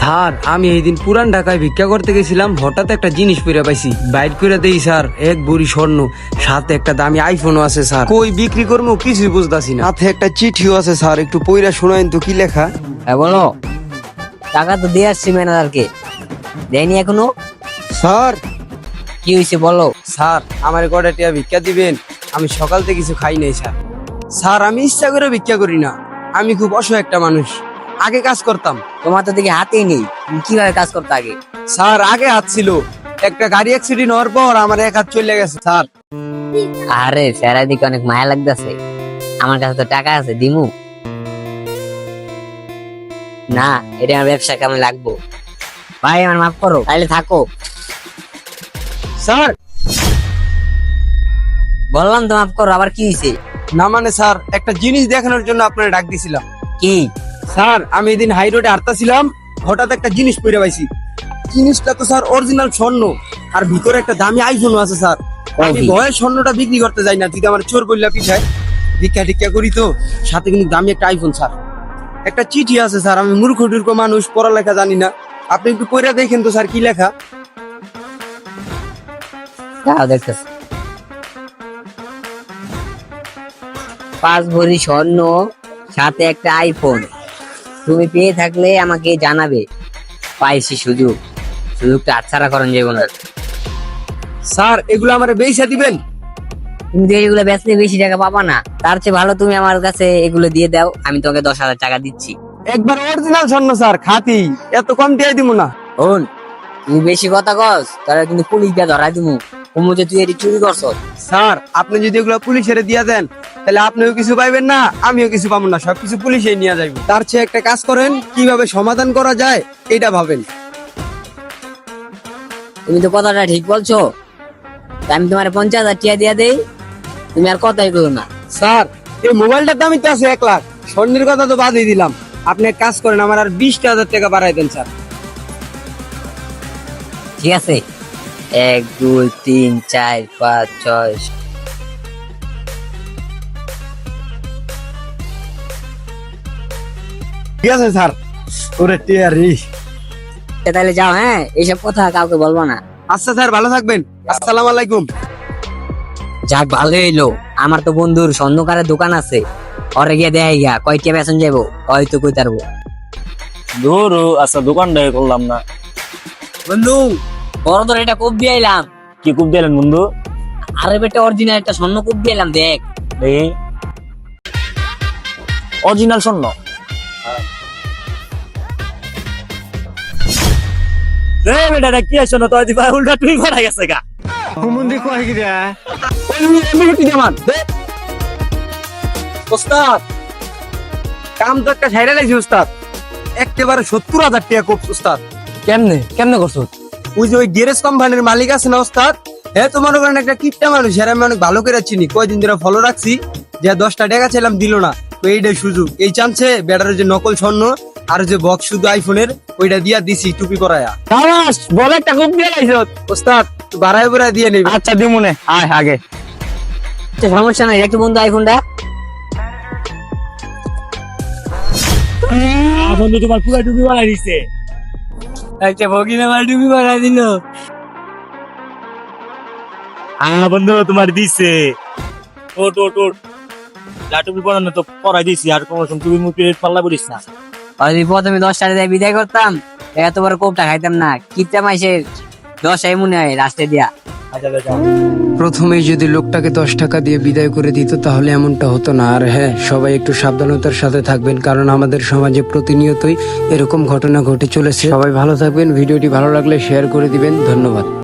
Sir আমি এই দিন পুরান ঢাকায় ভিক্ষা করতে গেছিলাম হঠাৎ একটা জিনিস পেরে পাইছি। বাইট করে দেই স্যার এক বুড়ি স্বর্ণ সাথে একটা দামি আইফোনও আছে স্যার। কই বিক্রি করব কিছুই বুঝতাছি না। সাথে একটা চিঠিও আছে স্যার একটু পইরা শোনাইন তো কি লেখা? হ্যাঁ বলো টাকা তো দিয়ে আসছি ম্যানেজারকে। দেয়নি এখনও? স্যার। কি হয়েছে বলো। স্যার আমার কটা টিয়া ভিক্ষা দিবেন আমি সকাল থেকে কিছু খাই নাই স্যার। স্যার আমি ইচ্ছা করে ভিক্ষা করি না। আমি খুব অসহায় একটা মানুষ। আগে কাজ করতাম। তোমার তো দেখি হাতেই নেই। তুমি কীভাবে কাজ করতে আগে? স্যার আগে হাত ছিল। একটা গাড়ি অ্যাক্সিডেন্ট হওয়ার পর আমার এক হাত চলে গেছে স্যার। আরে ফেরার দিকে অনেক মায়া লাগতেছে। আমার কাছে তো টাকা আছে দিমু। না এটা আমার ব্যবসা কামে লাগবো? ভাই আমার মাফ করো তাহলে থাকো। স্যার! বললাম তো মাফ করো আবার কি হয়েছে না মানে স্যার একটা জিনিস দেখানোর জন্য আপনারা ডাক দিছিলাম। কি? স্যার আমি এদিন হাই রোডে হাঁটতাছিলাম হঠাৎ একটা জিনিস পড়ে পাইছি। জিনিসটা তো স্যার অরিজিনাল স্বর্ণ আর ভিতরে একটা দামি আইফোন আছে স্যার। আমি ভয়ে স্বর্ণটা বিক্রি করতে যাই না যদি আমার চোর বললা পিছায় ভিক্ষা টিক্ষা করি তো সাথে কিন্তু দামি একটা আইফোন স্যার। একটা চিঠি আছে স্যার আমি মূর্খ টুর্খ মানুষ পড়ালেখা জানি না। আপনি একটু পড়ে দেখেন তো স্যার কি লেখা? দেখতেছি। পাঁচ ভরি স্বর্ণ সাথে একটা আইফোন। তুমি পেয়ে থাকলে আমাকে জানাবে। পাইছি সুযোগ। সুযোগটা আচ্ছাড়া করেন যাব না। স্যার এগুলো আমার বেইসা দিবেন? তুমি তো এগুলো বেচলে বেশি টাকা পাবা না। তার চেয়ে ভালো তুমি আমার কাছে এগুলো দিয়ে দাও আমি তোমাকে দশ হাজার টাকা দিচ্ছি। একবার অরিজিনাল স্বর্ণ স্যার খাতি এত কম দিয়ে দিব না। শোন তুমি বেশি কথা কস তাহলে কিন্তু পুলিশ দিয়ে ধরাই কুমু যে তুই এটি চুরি করছ। স্যার আপনি যদি এগুলো পুলিশের দিয়ে দেন তাহলে আপনিও কিছু পাইবেন না আমিও কিছু পাবো না সবকিছু পুলিশে নিয়ে যাইব। তার চেয়ে একটা কাজ করেন কীভাবে সমাধান করা যায় এটা ভাবেন। তুমি তো কথাটা ঠিক বলছো। আমি তোমার পঞ্চাশ হাজার টিয়া দিয়ে দেই তুমি আর কথাই করো না। স্যার এই মোবাইলটার দামই তো আছে এক লাখ। স্বর্ণের কথা তো বাদই দিলাম। আপনি এক কাজ করেন আমার আর বিশটা হাজার টাকা বাড়াই দেন স্যার। ঠিক আছে। এক দুই তিন চার পাঁচ ছয়। ঠিক আছে স্যার? ওরে টিয়ারি। তাহলে যাও হ্যাঁ? এইসব কথা কাউকে বলব না। আচ্ছা স্যার ভালো থাকবেন। আসসালামু আলাইকুম। যাক ভালো হইল। আমার তো বন্ধুর স্বর্ণকারের দোকান আছে। ওরে গিয়ে দেখাই গিয়া কয়টা বেতন যাব হয়তো কই তারবো ধর আচ্ছা দোকানটা করলাম না। বন্ধু বড় তোর এটা কোপ দিয়ে আইলাম। কি দিলেন বন্ধু? আরে বেটা অরিজিনাল একটা স্বর্ণ কোপ দিয়ে এলাম দেখ। দেখি অরিজিনাল স্বর্ণ। রে বেটা এটা কি আছে না তো দিবা উল্টা তুই করা গেছে গা। ওস্তাদ কাম তো একটা লাগছে ওস্তাদ। একেবারে সত্তর হাজার টাকা কোপ ওস্তাদ। কেমনে? কেমনে করছ? ওই যে ওই গ্যারেজ কোম্পানির মালিক আছে না ওস্তাদ? হ্যাঁ তো মনে করেন একটা কিপটা মানুষ এর আমি অনেক ভালো করে চিনি। কয়দিন ধরে ফলো রাখছি যে দশটা টাকা ছিলাম দিল না। তো এইটাই সুযোগ। এই চান্সে ব্যাটারের যে নকল স্বর্ণ আর যে বক্স শুধু আইফোনের ওইটা দিয়া দিছি টুপি করায়া দামাস বলে একটা খুব দিয়ে লাইছো। ওস্তাদ বাড়ায় বাড়ায় দিয়ে নেবে। আচ্ছা দিমুনে আয় আগে। আচ্ছা, সমস্যা নাই একটু বন্ধু আইফোনটা বন্ধু তোমার পুরা ডুবি বানাই দিছে। একটা ভগিনা আমার ডুবি মারা দিল। হ্যাঁ বন্ধু তোমার দিছে। ওট ওট ওট লাটুবি পড়ানো তো পড়াই দিছি আর কোনো সময় তুমি মুখে পাল্লা পড়িস না। যদি প্রথমে দশ টাকা দিয়ে বিদায় করতাম এত বড় কোপটা খাইতাম না কিপটা মাসে দশ আই মনে হয় রাস্তায় দিয়া। প্রথমেই যদি লোকটাকে দশ টাকা দিয়ে বিদায় করে দিত, তাহলে এমনটা হতো না। আর হ্যাঁ সবাই একটু সাবধানতার সাথে থাকবেন, কারণ আমাদের সমাজে প্রতিনিয়তই এরকম ঘটনা ঘটে চলেছে। সবাই ভালো থাকবেন, ভিডিওটি ভালো লাগলে শেয়ার করে দিবেন। ধন্যবাদ।